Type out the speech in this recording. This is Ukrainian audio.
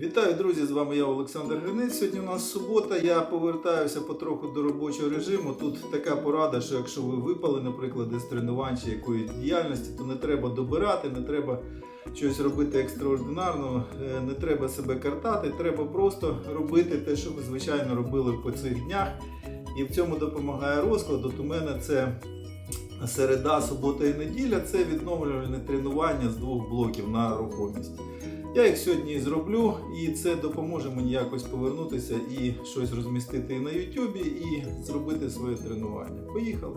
Вітаю, друзі! З вами я Олександр Гринець. Сьогодні у нас субота. Я повертаюся потроху до робочого режиму. Тут така порада, що якщо ви випали, наприклад, з тренувань чи якоїсь діяльності, то не треба добирати, не треба щось робити екстраординарного, е, не треба себе картати, треба просто робити те, що ви звичайно робили по цих днях. І в цьому допомагає розклад. От у мене це середа, субота і неділя. Це відновлювальне тренування з двох блоків на рухомість. Я їх сьогодні зроблю, і це допоможе мені якось повернутися і щось розмістити на Ютубі, і зробити своє тренування. Поїхали!